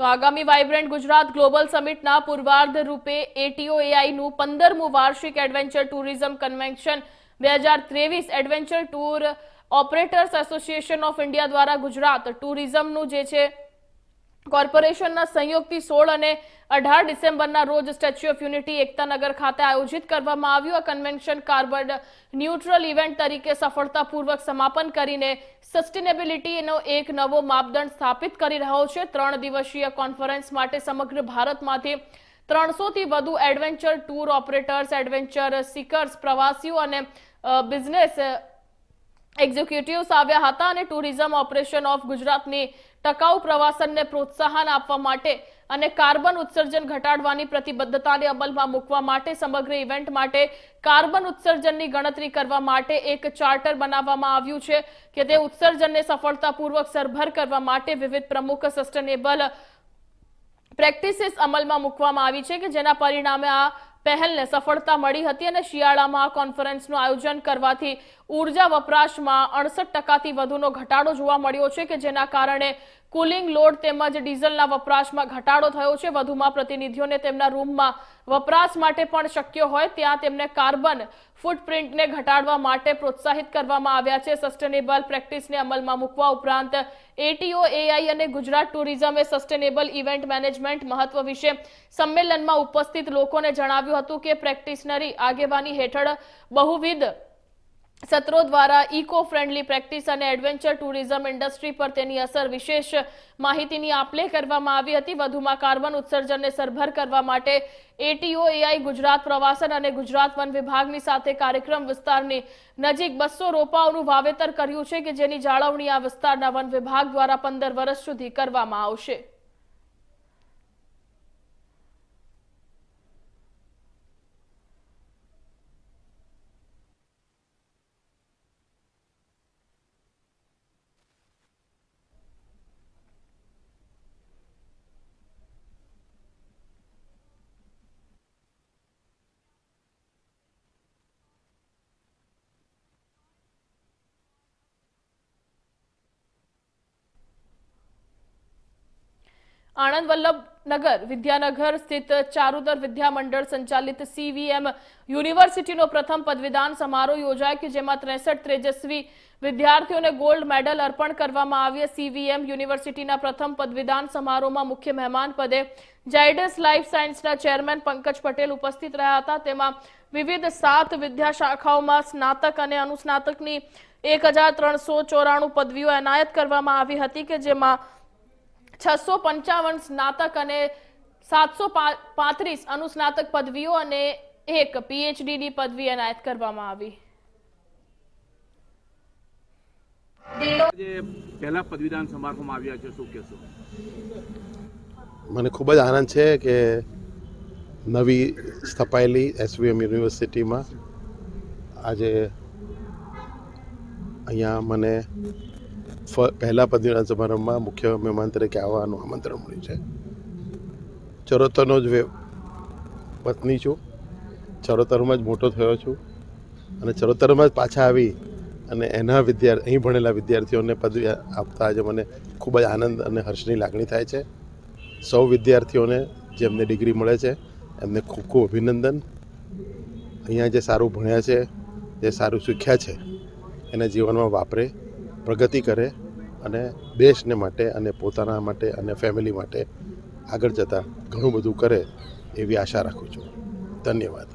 તો આગામી vibrant Gujarat global સમિટના પૂર્વાર્ધ રૂપે એટીઓ એઆઈનું પંદરમું વાર્ષિક એડવેન્ચર ટુરિઝમ કન્વેન્શન બે હજાર ત્રેવીસ adventure tour operators association of India દ્વારા ગુજરાત ટુરિઝમનું જે છે કોર્પોરેશનના સંયોગથી સોળ અને અઢાર ડિસેમ્બરના રોજ સ્ટેચ્યુ ઓફ યુનિટી એકતાનગર ખાતે આયોજિત કરવામાં આવ્યું. આ કન્વેન્શન કાર્બન ન્યુટ્રલ ઇવેન્ટ તરીકે સફળતાપૂર્વક સમાપન કરીને સસ્ટેનેબિલિટીનો એક નવો માપદંડ સ્થાપિત કરી રહ્યો છે. ત્રણ દિવસીય કોન્ફરન્સ માટે સમગ્ર ભારતમાંથી ત્રણસોથી વધુ adventure tour operators, adventure seekers, પ્રવાસીઓ અને બિઝનેસ એક્ઝિક્યુટિવ્સ આવ્યા હતા અને ટુરિઝમ ઓપરેશન ઓફ ગુજરાતની ટકાઉ પ્રવાસનને પ્રોત્સાહન આપવા માટે અને કાર્બન ઉત્સર્જન ઘટાડવાની પ્રતિબદ્ધતાને અમલમાં મૂકવા માટે સમગ્ર ઇવેન્ટ માટે કાર્બન ઉત્સર્જનની ગણતરી કરવા માટે એક ચાર્ટર બનાવવામાં આવ્યું છે કે તે ઉત્સર્જનને સફળતાપૂર્વક સરભર કરવા માટે વિવિધ પ્રમુખ સસ્ટેનેબલ પ્રેક્ટિસીસ અમલમાં મૂકવામાં આવી છે કે જેના પરિણામે આ પહેલને સફળતા મળી હતી અને શિયાળામાં આ કોન્ફરન્સનું આયોજન કરવાથી ઊર્જા વપરાશમાં અડસઠ ટકાથી વધુનો ઘટાડો જોવા મળ્યો છે કે જેના કારણે કુલિંગ લોડ તેમજ ડીઝલના વપરાશમાં ઘટાડો થયો છે. વધુમાં પ્રતિનિધિઓને તેમના રૂમમાં વપરાશ માટે પણ શક્ય હોય ત્યાં તેમને કાર્બન ફૂટપ્રિન્ટને ઘટાડવા માટે પ્રોત્સાહિત કરવામાં આવ્યા છે. સસ્ટેનેબલ પ્રેક્ટિસને અમલમાં મૂકવા ઉપરાંત એટીઓ, એઆઈ અને ગુજરાત ટુરિઝમે સસ્ટેનેબલ ઇવેન્ટ મેનેજમેન્ટ મહત્વ વિશે સંમેલનમાં ઉપસ્થિત લોકોને જણાવ્યું હતું કે પ્રેક્ટિશનરી આગેવાની હેઠળ બહુવિધ સત્રો દ્વારા ઇકો ફ્રેન્ડલી પ્રેક્ટિસ અને એડવેન્ચર ટુરિઝમ ઇન્ડસ્ટ્રી પર તેની અસર વિશેષ માહિતીની આપલે કરવામાં આવી હતી. વધુમાં કાર્બન ઉત્સર્જનને સરભર કરવા માટે એટીઓ, એઆઈ, ગુજરાત પ્રવાસન અને ગુજરાત વન વિભાગની સાથે કાર્યક્રમ વિસ્તારની નજીક બસો રોપાઓનું વાવેતર કર્યું છે કે જેની જાળવણી આ વિસ્તારના વન વિભાગ દ્વારા પંદર વર્ષ સુધી કરવામાં આવશે. આણંદ વલ્લભનગર વિદ્યાનગર સ્થિત ચારુદર વિદ્યા મંડળ સંચાલિત સીવીએમ યુનિવર્સિટીનો પ્રથમ પદવીદાન સમારોહ યોજાયો કે જેમાં ત્રેસઠ તેજસ્વી વિદ્યાર્થીઓને ગોલ્ડ મેડલ અર્પણ કરવામાં આવ્યા. સીવીએમ યુનિવર્સિટીના પ્રથમ પદવીદાન સમારોહમાં મુખ્ય મહેમાન પદે જાયડસ લાઈફ સાયન્સના ચેરમેન પંકજ પટેલ ઉપસ્થિત રહ્યા હતા. તેમાં વિવિધ સાત વિદ્યા શાખાઓમાં સ્નાતક અને અનુસ્નાતકની એક હજાર ત્રણસો ચોરાણું પદવીઓ એનાયત કરવામાં આવી હતી કે જેમાં છસો પંચાવન સ્નાતક અને સાતસો પાંત્રીસ અનુસ્નાતક પદવીઓ અને એક પીએચડીની પદવી એનાયત કરવામાં આવી. જે પહેલા પદવીદાન સમારોહમાં આવ્યા છે શું કહેશો? મને ખૂબ જ આનંદ છે કે નવી સ્થપાયેલી એસવીએમ યુનિવર્સિટીમાં આજે અહીંયા મને પહેલા પદવીદાન સમારંભમાં મુખ્ય મહેમાન તરીકે આવવાનું આમંત્રણ મળ્યું છે. ચરોતરનો જ પત્ની છું. ચરોતરમાં જ મોટો થયો છું. અને ચરોતરમાં જ પાછા આવી અને એના વિદ્યાર્થી અહીં ભણેલા વિદ્યાર્થીઓને પદવી આપતા આજે મને ખૂબ જ આનંદ અને હર્ષની લાગણી થાય છે. સૌ વિદ્યાર્થીઓને જેમને ડિગ્રી મળે છે, એમને ખૂબ ખૂબ અભિનંદન. અહીંયા જે સારું ભણ્યા છે, જે સારું શીખ્યા છે, એના જીવનમાં વાપરે, પ્રગતિ કરે અને દેશને માટે અને પોતાના માટે અને ફેમિલી માટે આગળ જતાં ઘણું બધું કરે એવી આશા રાખું છું. ધન્યવાદ.